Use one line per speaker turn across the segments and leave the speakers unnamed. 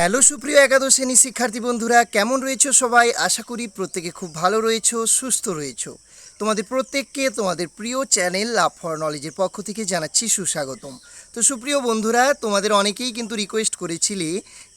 Hello সুপ্রিয় একাদশ শ্রেণি শিক্ষার্থী বন্ধুরা, কেমন রয়েছো সবাই? আশা করি প্রত্যেকে খুব ভালো রয়েছো, সুস্থ রয়েছো। তোমাদের প্রত্যেককে তোমাদের প্রিয় চ্যানেল লাভ ফর নলেজের পক্ষ থেকে জানাচ্ছি সুস্বাগতম। তো সুপ্রিয় বন্ধুরা, তোমাদের অনেকেই কিন্তু রিকোয়েস্ট করেছিলে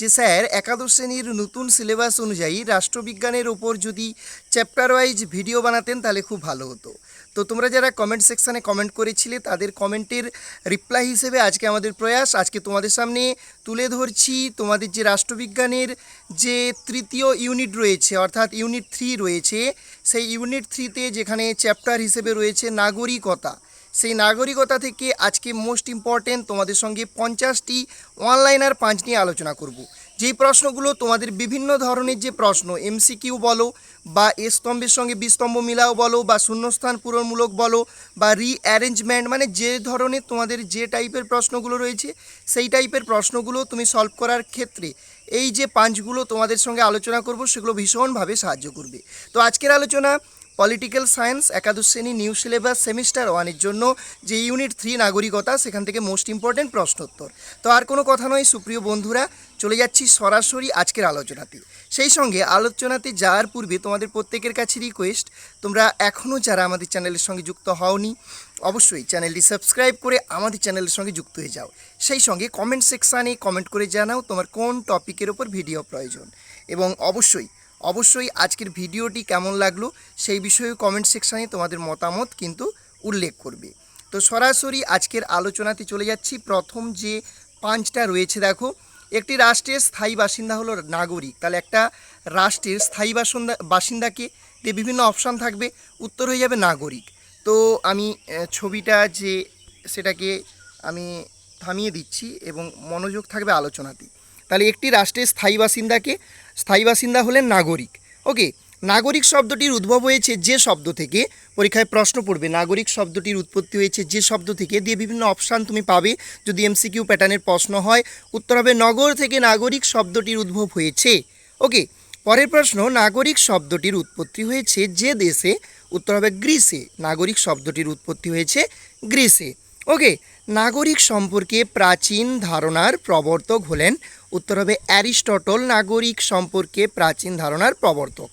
যে, স্যার, একাদশ শ্রেণির নতুন সিলেবাস অনুযায়ী রাষ্ট্রবিজ্ঞানের ওপর যদি চ্যাপ্টার ওয়াইজ ভিডিও বানাতেন, তাহলে খুব ভালো হতো। তো তোমরা যারা কমেন্ট সেকশানে কমেন্ট করেছিলে, তাদের কমেন্টের রিপ্লাই হিসেবে আজকে আমাদের প্রয়াস। আজকে তোমাদের সামনে তুলে ধরছি তোমাদের যে রাষ্ট্রবিজ্ঞানের যে তৃতীয় ইউনিট রয়েছে, অর্থাৎ ইউনিট থ্রি রয়েছে, সেই ইউনিট থ্রিতে যেখানে চ্যাপ্টার হিসেবে রয়েছে নাগরিকতা। সেই নাগরিকতা থেকে আজকে মোস্ট ইম্পর্টেন্ট তোমাদের সঙ্গে পঞ্চাশটি অনলাইনার পাঁচ নিয়ে আলোচনা করব। যেই প্রশ্নগুলো তোমাদের বিভিন্ন ধরনের যে প্রশ্ন এমসিকিউ বলো বা এ স্তম্ভের সঙ্গে বিস্তম্ভ মিলাও বলো বা শূন্যস্থান পূরণমূলক বলো বা রিঅ্যারেঞ্জমেন্ট মানে যে ধরনের তোমাদের যে টাইপের প্রশ্নগুলো রয়েছে, সেই টাইপের প্রশ্নগুলো তুমি সলভ করার ক্ষেত্রে এই যে পাঁচগুলো তোমাদের সঙ্গে আলোচনা করব, সেগুলো ভীষণভাবে সাহায্য করবে। তো আজকের আলোচনা পলিটিক্যাল সায়েন্স একাদশ শ্রেণি নিউ সিলেবাস সেমিস্টার ওয়ানের জন্য যে ইউনিট থ্রি নাগরিকতা, সেখান থেকে মোস্ট ইম্পর্টেন্ট প্রশ্নোত্তর। তো আর কোনো কথা নয়, সুপ্রিয় বন্ধুরা চলে যাচ্ছি সরাসরি আজকের আলোচনাতে। সেই সঙ্গে আলোচনাতে যাওয়ার পূর্বে তোমাদের প্রত্যেকের কাছে রিকোয়েস্ট তোমরা এখনও যারা আমাদের চ্যানেলের সঙ্গে যুক্ত হওনি, অবশ্যই চ্যানেলটি সাবস্ক্রাইব করে আমাদের চ্যানেলের সঙ্গে যুক্ত হয়ে যাও। সেই সঙ্গে কমেন্ট সেকশানে কমেন্ট করে জানাও তোমার কোন টপিকের ওপর ভিডিও প্রয়োজন। এবং অবশ্যই অবশ্যই আজকের ভিডিওটি কেমন লাগল, সেই বিষয়ে কমেন্ট সেকশানে তোমাদের মতামত কিন্তু উল্লেখ করবে। তো সরাসরি আজকের আলোচনাতে চলে যাচ্ছি। প্রথম যে পাঁচটা রয়েছে দেখো একটি রাষ্ট্রের স্থায়ী বাসিন্দা হলো নাগরিক। তাহলে একটা রাষ্ট্রের স্থায়ী বাসিন্দা বাসিন্দাকে দিয়ে বিভিন্ন অপশান থাকবে, উত্তর হয়ে যাবে নাগরিক। তো আমি ছবিটা যে সেটাকে আমি থামিয়ে দিচ্ছি এবং মনোযোগ থাকবে আলোচনাতে তাহলে একটি রাষ্ট্রের স্থায়ী বাসিন্দাকে স্থায়ী বাসিন্দা হলেন নাগরিক। ওকে নাগরিক শব্দটির উদ্ভব হয়েছে যে শব্দ থেকে। পরীক্ষায় প্রশ্ন পড়বে, নাগরিক শব্দটির উৎপত্তি হয়েছে যে শব্দ থেকে। দিয়ে বিভিন্ন অপশান তুমি পাবে। যদি এমসিকিউ প্যাটার্নের প্রশ্ন হয়, উত্তর হবে নগর থেকে নাগরিক শব্দটির উদ্ভব হয়েছে। ওকে, পরের প্রশ্ন, নাগরিক শব্দটির উৎপত্তি হয়েছে যে দেশে। উত্তর হবে গ্রিসে, নাগরিক শব্দটির উৎপত্তি হয়েছে গ্রিসে। ওকে, নাগরিক সম্পর্কে প্রাচীন ধারণার প্রবর্তক হলেন, উত্তর হবে অ্যারিস্টটল, নাগরিক সম্পর্কে প্রাচীন ধারণার প্রবর্তক।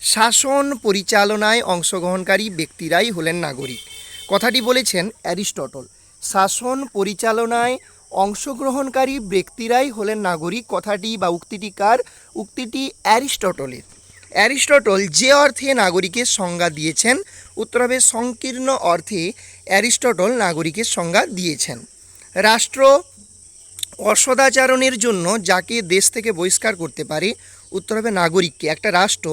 শাসন পরিচালনায় অংশগ্রহণকারী ব্যক্তিরাই হলেন নাগরিক। কথাটি বলেছেন অ্যারিস্টটল। শাসন পরিচালনায় অংশগ্রহণকারী ব্যক্তিরাই হলেন নাগরিক, কথাটি বা উক্তিটি কার? উক্তিটি অ্যারিস্টটলের। অ্যারিস্টটল যে অর্থে নাগরিকের সংজ্ঞা দিয়েছেন উত্তর হবে সংকীর্ণ অর্থে অ্যারিস্টটল নাগরিকের সংজ্ঞা দিয়েছেন। রাষ্ট্র অসদাচারণের জন্য যাকে দেশ থেকে বহিষ্কার করতে পারে উত্তর হবে নাগরিককে, একটা রাষ্ট্র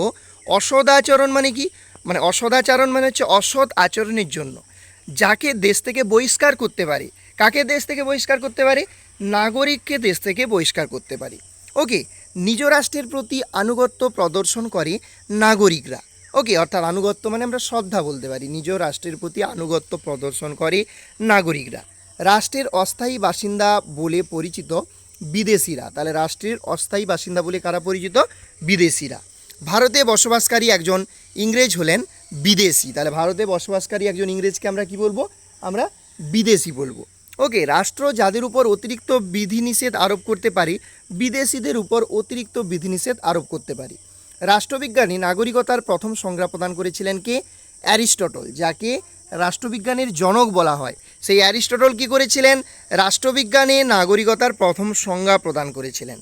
অসদাচরণ মানে কি? মানে অসদাচরণ মানে হচ্ছে অসৎ আচরণের জন্য। যাকে দেশ থেকে বহিষ্কার করতে পারে। কাকে দেশ থেকে বহিষ্কার করতে পারে? নাগরিককে দেশ থেকে বহিষ্কার করতে পারে। ওকে নিজ রাষ্ট্রের প্রতি আনুগত্য প্রদর্শন করে নাগরিকরা। ওকে অর্থাৎ আনুগত্য মানে আমরা শ্রদ্ধা বলতে পারি। নিজ রাষ্ট্রের প্রতি আনুগত্য প্রদর্শন করে নাগরিকরা। রাষ্ট্রের অস্থায়ী বাসিন্দা বলে পরিচিত বিদেশিরা। তাহলে রাষ্ট্রের অস্থায়ী বাসিন্দা বলে কারা পরিচিত? বিদেশিরা। ভারতে বসবাসকারী একজন ইংরেজ হলেন বিদেশি। তাহলে ভারতে বসবাসকারী একজন ইংরেজকে আমরা কি বলব? আমরা বিদেশি বলব। ওকে, রাষ্ট্র যাদের উপর অতিরিক্ত বিধিনিষেধ আরোপ করতে পারি, বিদেশিদের উপর অতিরিক্ত বিধিনিষেধ আরোপ করতে পারি। রাষ্ট্রবিজ্ঞানী নাগরিকতার প্রথম সংজ্ঞা প্রদান করেছিলেন কে? অ্যারিস্টটল, যাকে রাষ্ট্রবিজ্ঞানের জনক বলা হয়। সেই অ্যারিস্টটল কি করেছিলেন? রাষ্ট্রবিজ্ঞানে নাগরিকতার প্রথম সংজ্ঞা প্রদান করেছিলেন।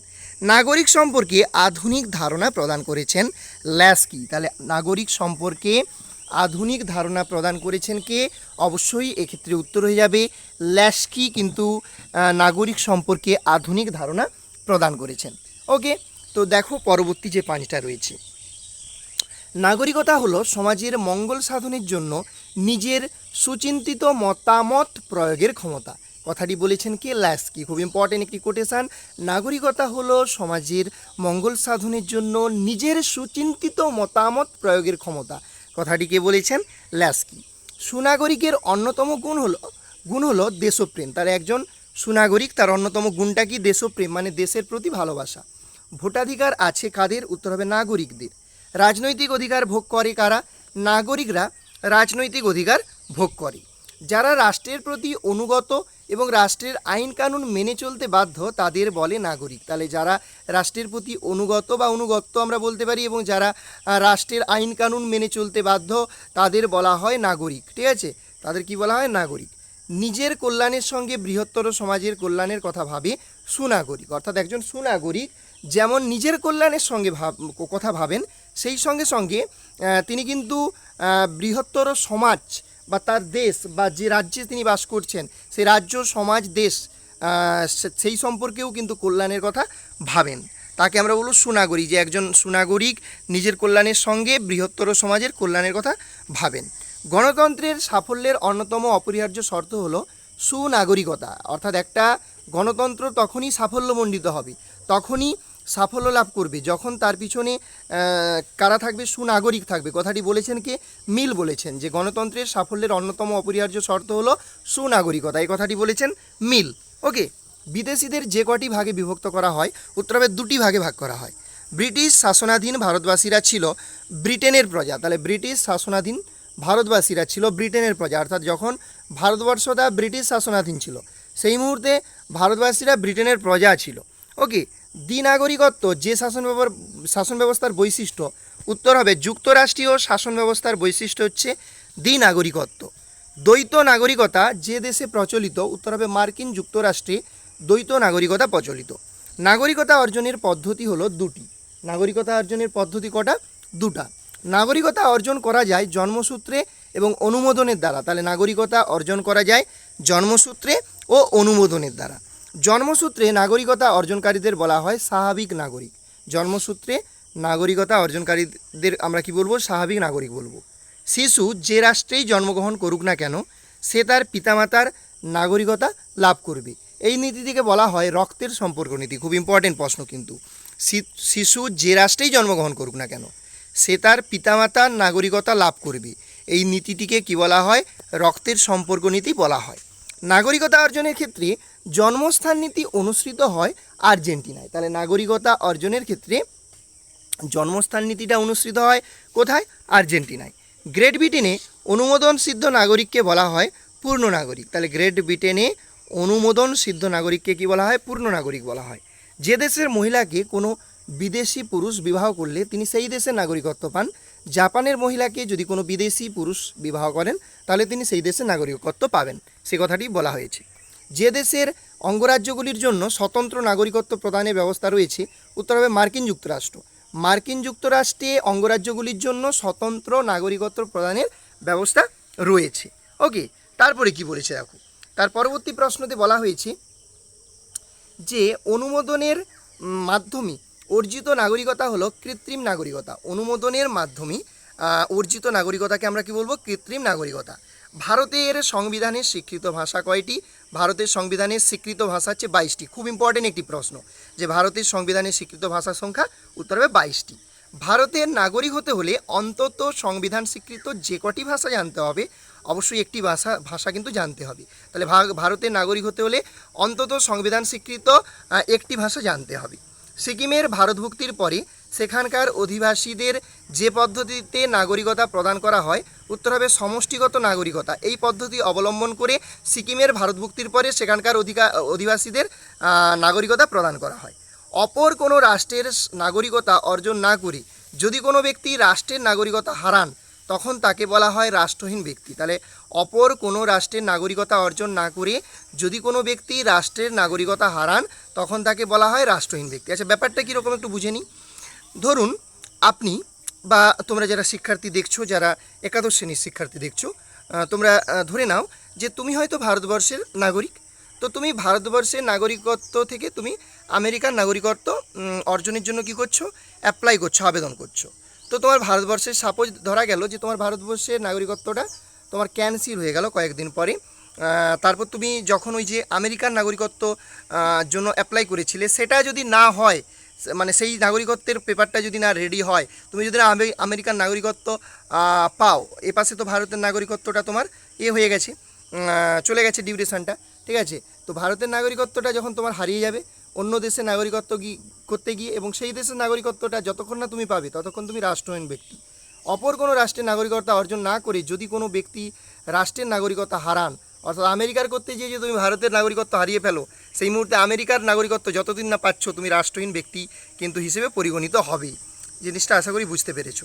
নাগরিক সম্পর্কে আধুনিক ধারণা প্রদান করেছেন ল্যাস্কি। তাহলে নাগরিক সম্পর্কে আধুনিক ধারণা প্রদান করেছেন কে? অবশ্যই এক্ষেত্রে উত্তর হয়ে যাবে, ল্যাস্কি কিন্তু নাগরিক সম্পর্কে আধুনিক ধারণা প্রদান করেছেন। ওকে, তো দেখো পরবর্তী যে পাঁচটা রয়েছে। নাগরিকতা হলো সমাজের মঙ্গল সাধনের জন্য নিজের সুচিন্তিত মতামত প্রয়োগের ক্ষমতা। কথাটি বলেছেন কে ল্যাস্কি খুব ইম্পর্টেন্ট একটি কোটেশান নাগরিকতা হলো সমাজের মঙ্গল সাধনের জন্য নিজের সুচিন্তিত মতামত প্রয়োগের ক্ষমতা। কথাটি কে বলেছেন? ল্যাস্কি সুনাগরিকের অন্যতম গুণ হলো গুণ হলো দেশপ্রেম। তার একজন সুনাগরিক, তার অন্যতম গুণটা কি? দেশপ্রেম মানে দেশের প্রতি ভালোবাসা। ভোটাধিকার আছে কাদের? উত্তর হবে নাগরিকদের। রাজনৈতিক অধিকার ভোগ করে কারা? নাগরিকরা রাজনৈতিক অধিকার ভোগ করে। যারা রাষ্ট্রের প্রতি অনুগত এবং রাষ্ট্রের আইন কানুন মেনে চলতে বাধ্য তাদের বলে নাগরিক। তাহলে যারা রাষ্ট্রের প্রতি অনুগত বা অনুগত্য আমরা বলতে পারি এবং যারা রাষ্ট্রের আইন কানুন মেনে চলতে বাধ্য তাদের বলা হয় নাগরিক, ঠিক আছে? তাদের কি বলা হয়? নাগরিক। নিজের কল্যাণের সঙ্গে বৃহত্তর সমাজের কল্যাণের কথা ভাবে সুনাগরিক। অর্থাৎ একজন সুনাগরিক যেমন নিজের কল্যাণের সঙ্গে ভাব, কথা ভাবেন, সেই সঙ্গে সঙ্গে তিনি কিন্তু বৃহত্তর সমাজ বা তার দেশ বা যে রাজ্যে তিনি বাস করছেন সেই রাজ্য, সমাজ, দেশ সেই সম্পর্কেও কিন্তু কল্যাণের কথা ভাবেন। তাকে আমরা বলব সুনাগরিক, যে একজন সুনাগরিক নিজের কল্যাণের সঙ্গে বৃহত্তর সমাজের কল্যাণের কথা ভাবেন। গণতন্ত্রের সাফল্যের অন্যতম অপরিহার্য শর্ত হলো সুনাগরিকতা। অর্থাৎ একটা গণতন্ত্র তখনই সাফল্যমণ্ডিত হবে, তখনই সাফল্য লাভ করবে। যখন তার পিছনে কারা থাকবে? সুনাগরিক থাকবে। কথাটি বলেছেন কে? মিল বলেছেন যে গণতন্ত্রের সাফল্যের অন্যতম অপরিহার্য শর্ত হলো সুনাগরিকতা। এই কথাটি বলেছেন মিল। ওকে? বিদেশিদের যে কটি ভাগে বিভক্ত করা হয় উত্তরাবে দুটি ভাগে ভাগ করা হয়। ব্রিটিশ শাসনাধীন ভারতবাসীরা ছিল ব্রিটেনের প্রজা। তাহলে ব্রিটিশ শাসনাধীন ভারতবাসীরা ছিল ব্রিটেনের প্রজা। অর্থাৎ যখন ভারতবর্ষটা ব্রিটিশ শাসনাধীন ছিল, সেই মুহূর্তে ভারতবাসীরা ব্রিটেনের প্রজা ছিল। ওকে? দ্বিনাগরিকত্ব, যে শাসন শাসন ব্যবস্থার বৈশিষ্ট্য, উত্তর হবে যুক্তরাষ্ট্রীয় শাসন ব্যবস্থার বৈশিষ্ট্য হচ্ছে দ্বিনাগরিকত্ব। দ্বৈত নাগরিকতা যে দেশে প্রচলিত, উত্তর হবে মার্কিন যুক্তরাষ্ট্রে দ্বৈত নাগরিকতা প্রচলিত। নাগরিকতা অর্জনের পদ্ধতি হলো দুটি। নাগরিকতা অর্জনের পদ্ধতি কটা? দুটা। নাগরিকতা অর্জন করা যায় জন্মসূত্রে এবং অনুমোদনের দ্বারা। তাহলে নাগরিকতা অর্জন করা যায় জন্মসূত্রে ও অনুমোদনের দ্বারা। জন্মসূত্রে নাগরিকতা অর্জনকারীদের বলা হয় স্বাভাবিক নাগরিক। জন্মসূত্রে নাগরিকতা অর্জনকারীদের আমরা কি বলব? স্বাভাবিক নাগরিক বলব। শিশু যে রাষ্ট্রেই জন্মগ্রহণ করুক না কেন, সে তার পিতামাতার নাগরিকতা লাভ করবে। এই নীতিটিকে বলা হয় রক্তের সম্পর্ক নীতি। খুব ইম্পর্টেন্ট প্রশ্ন কিন্তু। শিশু যে রাষ্ট্রেই জন্মগ্রহণ করুক না কেন, সে তার পিতামাতার নাগরিকতা লাভ করবে। এই নীতিটিকে কি বলা হয়? রক্তের সম্পর্ক নীতি বলা হয়। নাগরিকতা অর্জনের ক্ষেত্রে জন্মস্থান নীতি অনুসৃত হয় আর্জেন্টিনায়। তাহলে নাগরিকতা অর্জনের ক্ষেত্রে জন্মস্থান নীতিটা অনুসৃত হয় কোথায়? আর্জেন্টিনায়। গ্রেট ব্রিটেনে অনুমোদন সিদ্ধ নাগরিককে বলা হয় পূর্ণ নাগরিক। তাহলে গ্রেট ব্রিটেনে অনুমোদন সিদ্ধ নাগরিককে কি বলা হয়? পূর্ণ নাগরিক বলা হয়। যে দেশের মহিলাকে কোনো বিদেশি পুরুষ বিবাহ করলে তিনি সেই দেশের নাগরিকত্ব পান। জাপানের মহিলাকে যদি কোনো বিদেশি পুরুষ বিবাহ করেন, তাহলে তিনি সেই দেশের নাগরিকত্ব পাবেন। সে কথাটি বলা হয়েছে। যে দেশের অঙ্গরাজ্যগুলির জন্য স্বতন্ত্র নাগরিকত্ব প্রদানের ব্যবস্থা রয়েছে, উত্তর হবে মার্কিন যুক্তরাষ্ট্র। মার্কিন যুক্তরাষ্ট্রে অঙ্গরাজ্যগুলির জন্য স্বতন্ত্র নাগরিকত্ব প্রদানের ব্যবস্থা রয়েছে। ওকে, তারপরে কি বলেছে দেখো? তার পরবর্তী প্রশ্নতে বলা হয়েছে যে অনুমোদনের মাধ্যমে অর্জিত নাগরিকতা হলো কৃত্রিম নাগরিকতা। অনুমোদনের মাধ্যমে অর্জিত নাগরিকতাকে আমরা কি বলব? কৃত্রিম নাগরিকতা। ভারতের সংবিধানের স্বীকৃত ভাষা কয়টি? ভারতের সংবিধানের স্বীকৃত ভাষা হচ্ছে বাইশটি। খুব ইম্পর্টেন্ট একটি প্রশ্ন, যে ভারতের সংবিধানের স্বীকৃত ভাষার সংখ্যা উত্তর হবে বাইশটি। ভারতের নাগরিক হতে হলে অন্তত সংবিধান স্বীকৃত যে কটি ভাষা জানতে হবে, অবশ্যই একটি ভাষা ভাষা কিন্তু জানতে হবে। তাহলে ভারতের নাগরিক হতে হলে অন্তত সংবিধান স্বীকৃত একটি ভাষা জানতে হবে। সিকিমের ভারতভুক্তির পরে সেখানকার অধিবাসীদের যে পদ্ধতিতে নাগরিকতা প্রদান করা হয়, উত্তর হবে সমষ্টিগত নাগরিকতা। এই পদ্ধতি অবলম্বন করে সিকিমের ভারতভুক্তির পরে সেখানকার অধিকা, অধিবাসীদের নাগরিকতা প্রদান করা হয়। অপর কোনো রাষ্ট্রের নাগরিকতা অর্জন না করে যদি কোনো ব্যক্তি রাষ্ট্রের নাগরিকতা হারান, তখন তাকে বলা হয় রাষ্ট্রহীন ব্যক্তি। তাহলে অপর কোনো রাষ্ট্রের নাগরিকতা অর্জন না করে যদি কোনো ব্যক্তি রাষ্ট্রের নাগরিকতা হারান, তখন তাকে বলা হয় রাষ্ট্রহীন ব্যক্তি। আচ্ছা ব্যাপারটা কীরকম একটু বুঝে নিই। ধরুন, আপনি বা তোমরা যারা শিক্ষার্থী দেখছ, যারা একাদশ শ্রেণির শিক্ষার্থী দেখছ তোমরা ধরে নাও যে তুমি হয়তো ভারতবর্ষের নাগরিক। তো তুমি ভারতবর্ষের নাগরিকত্ব থেকে তুমি আমেরিকার নাগরিকত্ব অর্জনের জন্য কি করছ? অ্যাপ্লাই করছ, আবেদন করছ। তো তোমার ভারতবর্ষের সাপোজ ধরা গেল যে তোমার ভারতবর্ষের নাগরিকত্বটা তোমার ক্যান্সেল হয়ে গেল কয়েকদিন পরে। তারপর তুমি যখন ওই যে আমেরিকার নাগরিকত্ব জন্য অ্যাপ্লাই করেছিলে, সেটা যদি না হয় মানে সেই নাগরিকত্বের পেপারটা যদি না রেডি হয়, তুমি যদি না আমে- আমেরিকান নাগরিকত্ব পাও, এ পাশে তো ভারতের নাগরিকত্বটা তোমার এ হয়ে গেছে চলে গেছে ডিউরেশনটা, ঠিক আছে? তো ভারতের নাগরিকত্বটা যখন তোমার হারিয়ে যাবে, অন্য দেশের নাগরিকত্ব করতে গিয়ে এবং সেই দেশের নাগরিকত্বটা যতক্ষণ না তুমি পাবে, ততক্ষণ তুমি রাষ্ট্রহীন ব্যক্তি। অপর কোনো রাষ্ট্রের নাগরিকতা অর্জন না করে যদি কোনো ব্যক্তি রাষ্ট্রের নাগরিকতা হারান, অর্থাৎ আমেরিকার করতে গিয়ে তুমি ভারতের নাগরিকত্ব হারিয়ে ফেলো সেই মুহূর্তে আমেরিকার নাগরিকত্ব যতদিন না পাচ্ছ, তুমি রাষ্ট্রহীন ব্যক্তি কিন্তু হিসেবে পরিগণিত হবে। জিনিসটা আশা করি বুঝতে পেরেছ।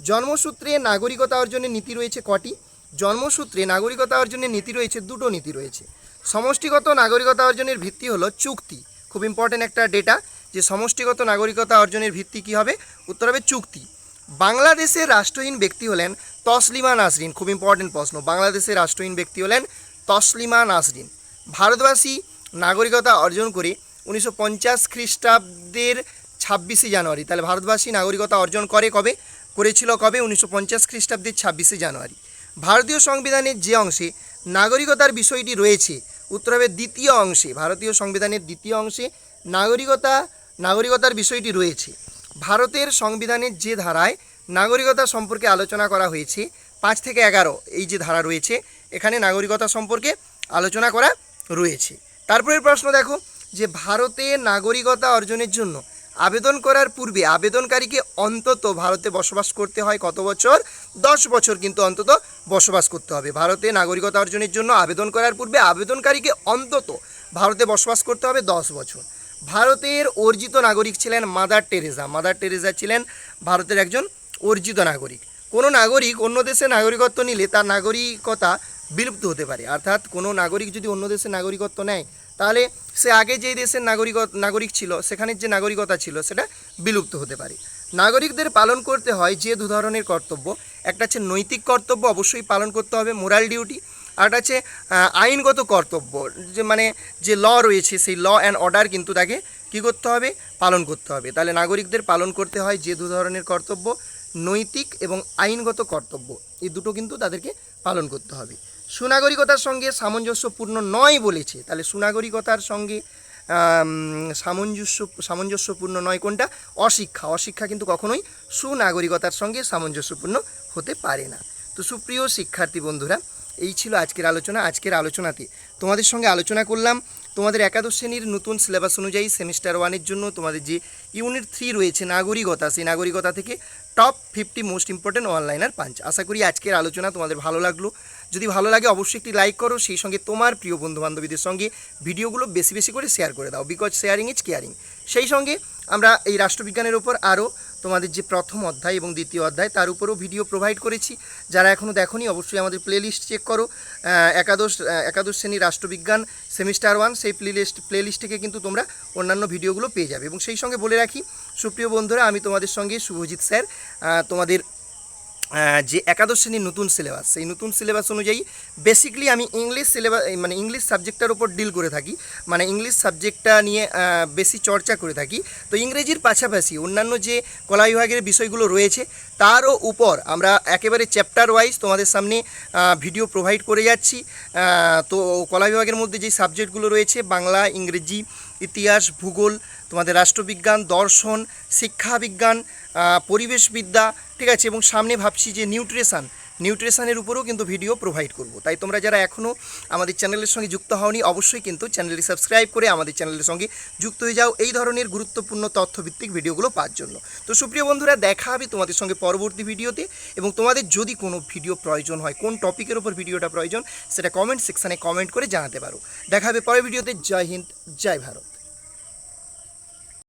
জন্মসূত্রে নাগরিকতা অর্জনের নীতি রয়েছে কটি? জন্মসূত্রে নাগরিকতা অর্জনের নীতি রয়েছে দুটো নীতি রয়েছে। সমষ্টিগত নাগরিকতা অর্জনের ভিত্তি হলো চুক্তি। খুব ইম্পর্টেন্ট একটা ডেটা যে সমষ্টিগত নাগরিকতা অর্জনের ভিত্তি কী হবে? উত্তর হবে চুক্তি। বাংলাদেশের রাষ্ট্রহীন ব্যক্তি হলেন তসলিমা নাসরিন। খুব ইম্পর্টেন্ট প্রশ্ন। বাংলাদেশের রাষ্ট্রহীন ব্যক্তি হলেন তসলিমা নাসরিন। ভারতবাসী নাগরিকতা অর্জন করে উনিশশো পঞ্চাশ খ্রিস্টাব্দের ছাব্বিশে জানুয়ারি। তাহলে ভারতবাসী নাগরিকতা অর্জন করে কবে? করেছিল কবে? উনিশশো পঞ্চাশ খ্রিস্টাব্দের ছাব্বিশে জানুয়ারি। ভারতীয় সংবিধানের যে অংশে নাগরিকতার বিষয়টি রয়েছে উত্তর হবে দ্বিতীয় অংশে, ভারতীয় সংবিধানের দ্বিতীয় অংশে নাগরিকতা, নাগরিকতার বিষয়টি রয়েছে। ভারতের সংবিধানের যে ধারায় নাগরিকতা সম্পর্কে আলোচনা করা হয়েছে, পাঁচ থেকে এগারো এই যে ধারা রয়েছে, এখানে নাগরিকতা সম্পর্কে আলোচনা করা রয়েছে। তারপরের প্রশ্ন দেখো, যে ভারতে নাগরিকতা অর্জনের জন্য আবেদন করার পূর্বে আবেদনকারীকে অন্তত ভারতে বসবাস করতে হয় কত বছর? দশ বছর কিন্তু অন্তত বসবাস করতে হবে। ভারতে নাগরিকতা অর্জনের জন্য আবেদন করার পূর্বে আবেদনকারীকে অন্তত ভারতে বসবাস করতে হবে দশ বছর। ভারতের অর্জিত নাগরিক ছিলেন মাদার টেরেজা মাদার টেরেজা ছিলেন ভারতের একজন অর্জিত নাগরিক। কোনো নাগরিক অন্য দেশে নাগরিকত্ব নিলে তার নাগরিকতা বিলুপ্ত হতে পারে। অর্থাৎ কোনো নাগরিক যদি অন্য দেশের নাগরিকত্ব নেয় তাহলে সে আগে যেই দেশের নাগরিক নাগরিক ছিল, সেখানের যে নাগরিকতা ছিল, সেটা বিলুপ্ত হতে পারে। নাগরিকদের পালন করতে হয় যে দু ধরনের কর্তব্য। একটা হচ্ছে নৈতিক কর্তব্য, অবশ্যই পালন করতে হবে, মোরাল ডিউটি। আর একটা হচ্ছে আইনগত কর্তব্য। যে মানে যে ল রয়েছে, সেই ল অ্যান্ড অর্ডার কিন্তু তাকে কী করতে হবে? পালন করতে হবে। তাহলে নাগরিকদের পালন করতে হয় যে দু ধরনের কর্তব্য, নৈতিক এবং আইনগত কর্তব্য। এই দুটো কিন্তু তাদেরকে পালন করতে হবে। সুনাগরিকতার সঙ্গে সামঞ্জস্যপূর্ণ নয় বলেছে। তাহলে সুনাগরিকতার সঙ্গে সামঞ্জস্য, সামঞ্জস্যপূর্ণ নয় কোনটা? অশিক্ষা। অশিক্ষা কিন্তু কখনোই সুনাগরিকতার সঙ্গে সামঞ্জস্যপূর্ণ হতে পারে না। তো সুপ্রিয় শিক্ষার্থী বন্ধুরা, এই ছিল আজকের আলোচনা। আজকের আলোচনাতে তোমাদের সঙ্গে আলোচনা করলাম। তোমাদের একাদশ শ্রেণির নতুন সিলেবাস অনুযায়ী সেমিস্টার ওয়ানের জন্য তোমাদের যে ইউনিট থ্রি রয়েছে নাগরিকতা, সেই নাগরিকতা থেকে top fifty most important one liner punch. আশা করি আজকের আলোচনা তোমাদের ভালো লাগল। যদি ভালো লাগে অবশ্যই একটি লাইক করো, সেই সঙ্গে তোমার প্রিয় বন্ধু বান্ধবীদের সঙ্গে ভিডিওগুলো বেশি বেশি করে শেয়ার করে দাও বিকজ শেয়ারিং ইজ কেয়ারিং সেই সঙ্গে আমরা এই রাষ্ট্রবিজ্ঞানের ওপর আরও তোমাদের যে প্রথম অধ্যায় এবং দ্বিতীয় অধ্যায়, তার উপরেও ভিডিও প্রোভাইড করেছি। যারা এখনও দেখোনি, অবশ্যই আমাদের প্লেলিস্ট চেক করো। একাদশ একাদশ শ্রেণির রাষ্ট্রবিজ্ঞান সেমিস্টার ওয়ান সেই প্লেলিস্ট প্লেলিস্ট থেকে কিন্তু তোমরা অন্যান্য ভিডিওগুলো পেয়ে যাবে। এবং সেই সঙ্গে বলে রাখি, সুপ্রিয় বন্ধুরা, আমি তোমাদের সঙ্গে শুভজিৎ স্যার। তোমাদের যে একাদশ শ্রেণির নতুন সিলেবাস সেই নতুন সিলেবাস অনুযায়ী বেসিকলি আমি ইংলিশ সিলেবাস মানে ইংলিশ সাবজেক্টটার উপর ডিল করে থাকি। মানে ইংলিশ সাবজেক্টটা নিয়ে বেশি চর্চা করে থাকি। তো ইংরেজির পাশাপাশি অন্যান্য যে কলা বিভাগের বিষয়গুলো রয়েছে তারও উপর আমরা একেবারে চ্যাপ্টার ওয়াইজ তোমাদের সামনে ভিডিও প্রোভাইড করে যাচ্ছি। তো কলা বিভাগের মধ্যে যে সাবজেক্টগুলো রয়েছে বাংলা ইংরেজি ইতিহাস ভূগোল তোমাদের রাষ্ট্রবিজ্ঞান দর্শন শিক্ষাবিজ্ঞান আহ, পরিবেশবিদ্যা, ঠিক আছে, এবং সামনে ভাবছি যে নিউট্রিশন, নিউট্রিশনের উপরেও কিন্তু ভিডিও প্রোভাইড করব। তাই তোমরা যারা এখনও আমাদের চ্যানেলের সঙ্গে যুক্ত হওনি, অবশ্যই কিন্তু চ্যানেলটি সাবস্ক্রাইব করে আমাদের চ্যানেলের সঙ্গে যুক্ত হয়ে যাও এই ধরনের গুরুত্বপূর্ণ তথ্যভিত্তিক ভিডিওগুলো পাওয়ার জন্য। তো সুপ্রিয় বন্ধুরা, দেখা হবে তোমাদের সঙ্গে পরবর্তী ভিডিওতে, এবং তোমাদের যদি কোনো ভিডিও প্রয়োজন হয়, কোন টপিকের উপর ভিডিওটা প্রয়োজন, সেটা কমেন্ট সেকশানে কমেন্ট করে জানাতে পারো। দেখা হবে পরের ভিডিওতে। জয় হিন্দ, জয় ভারত।